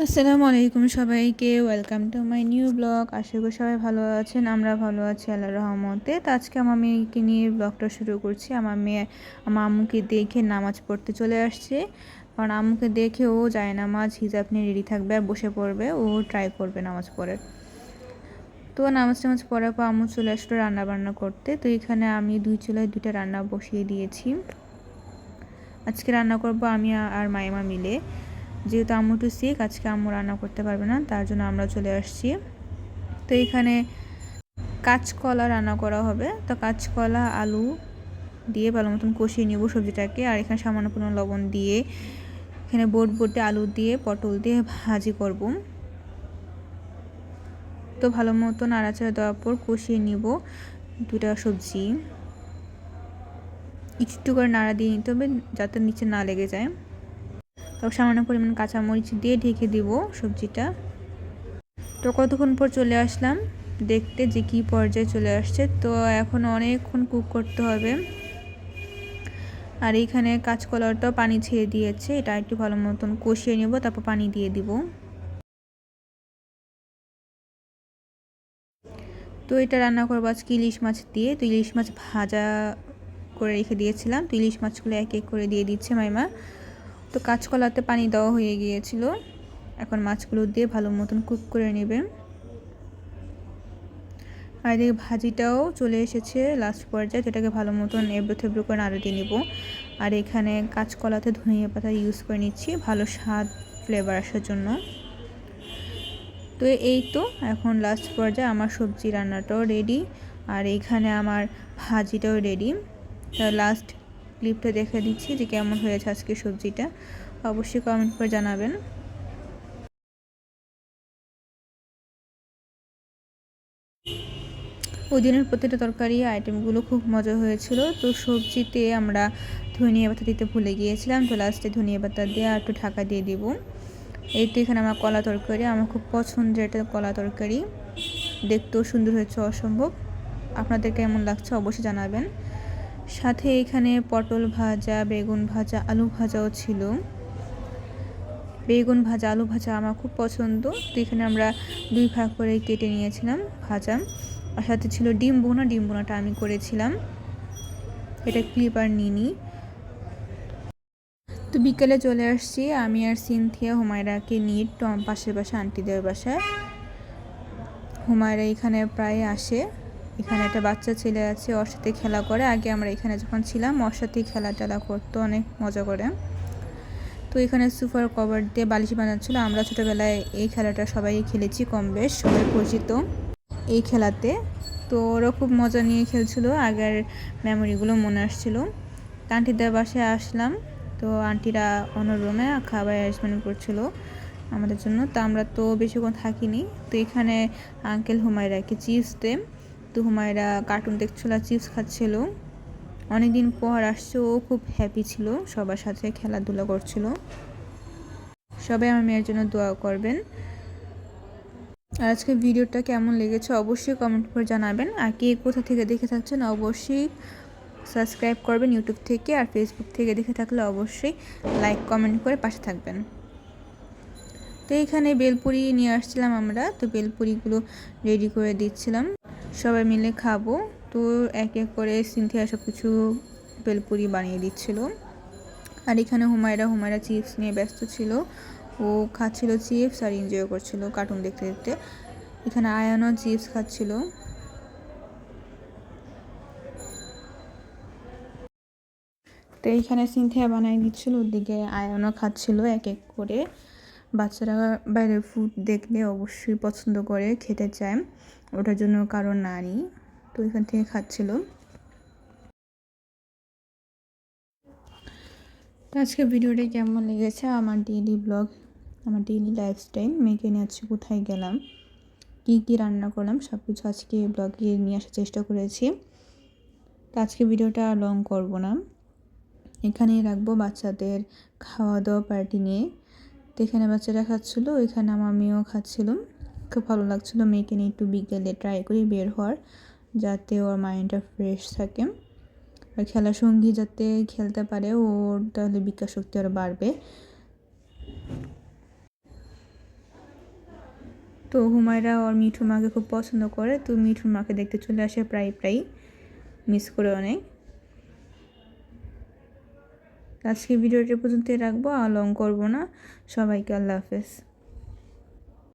আসসালামু আলাইকুম সবাইকে welcome to my new blog আশা করি সবাই ভালো আছেন, আমরা ভালো আছি, আল্লাহ রহমতে। তো আজকে আমার মেয়েকে নিয়ে ব্লগটা শুরু করছি। আমার মেয়ে, আমার আম্মুকে দেখে নামাজ পড়তে চলে আসছে। কারণ আম্মুকে দেখে ও যায় নামাজ, হিজাব নিয়ে রেডি থাকবে আর বসে পড়বে। ও ট্রাই করবে নামাজ পড়ার। তো নামাজ টামাজ পড়ার পর আম্মু চলে আসলো রান্না বান্না করতে। তো এখানে আমি দুই চুলায় দুইটা রান্না বসিয়ে দিয়েছি। আজকে রান্না করব আমি আর মায়েমা মিলে। যেহেতু আম্মু একটু সিক আজকে আম্মু রান্না করতে পারবে না, তার জন্য আমরা চলে আসছি। তো এখানে কাঁচকলা রান্না করা হবে। তো কাঁচকলা, আলু দিয়ে ভালো মতন কষিয়ে নেব সবজিটাকে। আর এখানে সামান্য কোনো লবণ দিয়ে এখানে বোট বোটে আলু দিয়ে, পটল দিয়ে ভাজি করব। তো ভালো মতো নাড়াচাড়া দেওয়ার পর কষিয়ে নিব দুটা সবজি। একটু করে নাড়া দিয়ে নিতে হবে যাতে নিচে না লেগে যায়। তারপর সামান্য পরিমাণ কাঁচামরিচ দিয়ে ঢেকে দিব সবজিটা। তো কতক্ষণ পর চলে আসলাম, দেখতে যে কি পর্যায়ে চলে আসছে। তো এখন অনেকক্ষণ কুক করতে হবে। আর এইখানে কাঁচকলাটাও পানি ছেড়ে দিয়েছে, এটা একটু ভালো মতন কষিয়ে নেব, তারপর পানি দিয়ে দিব। তো এটা রান্না করব আজকে ইলিশ মাছ দিয়ে। তো ইলিশ মাছ ভাজা করে রেখে দিয়েছিলাম। তো ইলিশ মাছগুলো এক এক করে দিয়ে দিচ্ছে মাইমা। তো কাঁচকলাতে পানি দেওয়া হয়ে গিয়েছিল। এখন মাছগুলো দিয়ে ভালো মতন কুক করে নেবে। আর এদিকে ভাজিটাও চলে এসেছে লাস্ট পর্যায়ে, যেটাকে ভালো মতন এবড়ো থেবড়ো করে নাড়ে দিয়ে নেব। আর এখানে কাঁচকলাতে ধনিয়া পাতা ইউজ করে নিচ্ছি, ভালো স্বাদ ফ্লেভার আসার জন্য। তো এই তো, এখন লাস্ট পর্যায়ে আমার সবজি রান্নাটাও রেডি আর এখানে আমার ভাজিটাও রেডি লাস্ট ক্লিপটা দেখে দিচ্ছি যে কেমন হয়েছে আজকে সবজিটা। অবশ্যই কমেন্ট করে জানাবেন। ওই দিনের প্রতিটা তরকারি আইটেমগুলো খুব মজা হয়েছিল। তো সবজিতে আমরা ধনিয়া পাতা দিতে ভুলে গিয়েছিলাম। তো লাস্টে ধনিয়া পাতা দিয়ে আর একটু ঢাকা দিয়ে দিব। এই তো এখানে আমার কলা তরকারি। আমার খুব পছন্দের এটা কলা তরকারি। দেখতেও সুন্দর হয়েছে, অসম্ভব। আপনাদের কেমন লাগছে অবশ্যই জানাবেন। সাথে এখানে পটল ভাজা, বেগুন ভাজা, আলু ভাজাও ছিল। বেগুন ভাজা, আলু ভাজা আমার খুব পছন্দ। তো এখানে আমরা দুই ভাগ করে কেটে নিয়েছিলাম ভাজা। আর সাথে ছিল ডিম বোনা ডিম বোনাটা আমি করেছিলাম। এটা ক্লিপ আর নিনি তো বিকেলে চলে আসছি। আমি আর সিনথিয়া হুমায়রাকে নিয়ে টম পাশের বাসা, আন্টিদের বাসায়। হুমায়রা এখানে প্রায় আসে। এখানে একটা বাচ্চা ছেলে আছে, ওর সাথে খেলা করে। আগে আমরা এখানে যখন ছিলাম, ওর সাথেই খেলা টেলা করতো, অনেক মজা করে। তো এখানে সুপার কভার দিয়ে বালিশ বানাচ্ছিলো। আমরা ছোটোবেলায় এই খেলাটা সবাই খেলেছি কম বেশ, সবাই পরিচিত এই খেলাতে। তো ওরা খুব মজা নিয়ে খেলছিল, আগের মেমোরিগুলো মনে আসছিল। আন্টিদের বাসায় আসলাম, তো আন্টিরা অন্য রুমে খাবার অ্যারেঞ্জমেন্ট করছিল আমাদের জন্য। তো আমরা তো বেশিক্ষণ থাকিনি। তো এখানে আঙ্কেল হুমায়রাকে চিপস দেয়। তো হুমায়রা কার্টুন দেখছিল আর চিপস খাচ্ছিল। অনেকদিন পর আসছে, ও খুব হ্যাপি ছিল, সবার সাথে খেলাধুলা করছিল। সবাই আমার মেয়ের জন্য দোয়া করবেন। আর আজকে ভিডিওটা কেমন লেগেছে অবশ্যই কমেন্ট করে জানাবেন। আর কে কোথা থেকে দেখে থাকছেন অবশ্যই সাবস্ক্রাইব করবেন ইউটিউব থেকে আর ফেসবুক থেকে দেখে থাকলে অবশ্যই লাইক কমেন্ট করে পাশে থাকবেন। তো এখানে বেলপুরি নিয়ে আসছিলাম আমরা, তো বেলপুরিগুলো রেডি করে দিচ্ছিলাম। সবাই মিলে খাব। তো এক এক করে সিনথিয়া সব কিছু বেলপুরি বানিয়ে দিচ্ছিল। আর এখানে হুমায়রা হুমায়রা চিপস নিয়ে ব্যস্ত ছিল। ও খাচ্ছিল চিপস আর এনজয় করছিল কার্টুন দেখতে দেখতে। এখানে আয়ানও চিপস খাচ্ছিল। তো এইখানে সিনথিয়া বানিয়ে দিচ্ছিল, ওদিকে আয়ানও খাচ্ছিল এক এক করে। বাচ্চারা বাইরের ফুড দেখলে অবশ্যই পছন্দ করে, খেতে চায়। ওটার জন্য কারণ নারী তো এখান থেকে খাচ্ছিল। আজকে ভিডিওটা কেমন লেগেছে? আমার ডেইলি ব্লগ আমার ডেইলি লাইফস্টাইল মেয়েকে নিয়ে আজকে কোথায় গেলাম? কী কী রান্না করলাম? সব কিছু আজকে ব্লগে নিয়ে আসার চেষ্টা করেছি। তো আজকে ভিডিওটা লং করব না। এখানেই রাখব বাচ্চাদের খাওয়া দাওয়া পার্টি নিয়ে। তো এখানে বাচ্চারা খাচ্ছিলো এখানে আমার মেয়েও খাচ্ছিলো। খুব ভালো লাগছিল, মেয়েকে নিয়ে একটু বিকেলে ট্রাই করি বের হওয়ার, যাতে ওর মাইন্ডটা ফ্রেশ থাকে। আর খেলার সঙ্গী যাতে খেলতে পারে, ওর তাহলে বিকাশ শক্তি আরও বাড়বে। তো হুমায়রা ওর মিঠু মাকে খুব পছন্দ করে, তো মিঠুর মাকে দেখতে চলে আসে প্রায় প্রায় মিস করে অনেক। আজকে ভিডিওটি পর্যন্তই রাখব আর লং করব না। সবাইকে আল্লাহ হাফেজ।